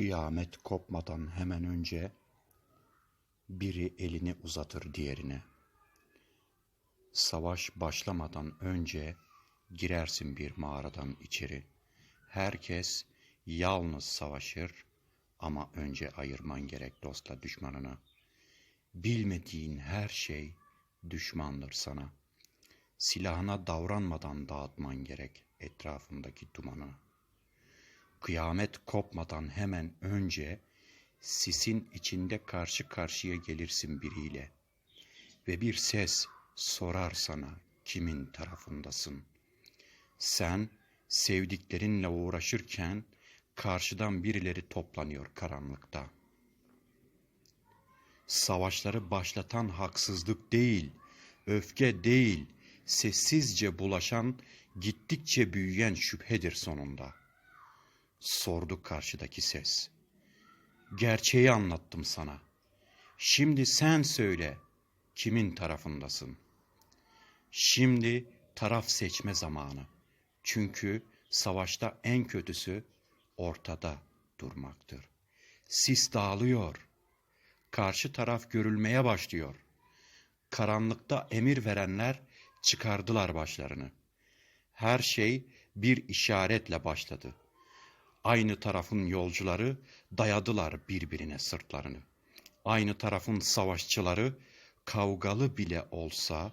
Kıyamet kopmadan hemen önce biri elini uzatır diğerine. Savaş başlamadan önce girersin bir mağaradan içeri. Herkes yalnız savaşır ama önce ayırman gerek dostla düşmanını. Bilmediğin her şey düşmandır sana. Silahına davranmadan dağıtman gerek etrafındaki dumanı. Kıyamet kopmadan hemen önce sisin içinde karşı karşıya gelirsin biriyle ve bir ses sorar sana kimin tarafındasın. Sen sevdiklerinle uğraşırken karşıdan birileri toplanıyor karanlıkta. Savaşları başlatan haksızlık değil, öfke değil, sessizce bulaşan, gittikçe büyüyen şüphedir sonunda. Sordu karşıdaki ses. Gerçeği anlattım sana. Şimdi sen söyle, kimin tarafındasın? Şimdi taraf seçme zamanı. Çünkü savaşta en kötüsü ortada durmaktır. Sis dağılıyor. Karşı taraf görülmeye başlıyor. Karanlıkta emir verenler çıkardılar başlarını. Her şey bir işaretle başladı. Aynı tarafın yolcuları dayadılar birbirine sırtlarını. Aynı tarafın savaşçıları kavgalı bile olsa,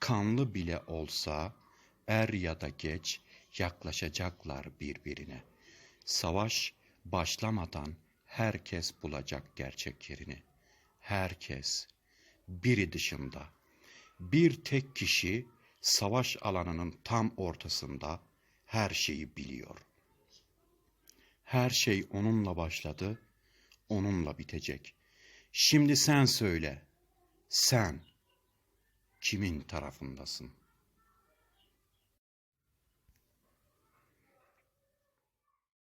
kanlı bile olsa er ya da geç yaklaşacaklar birbirine. Savaş başlamadan herkes bulacak gerçek yerini. Herkes biri dışında bir tek kişi savaş alanının tam ortasında her şeyi biliyor. Her şey onunla başladı, onunla bitecek. Şimdi sen söyle. Sen kimin tarafındasın?''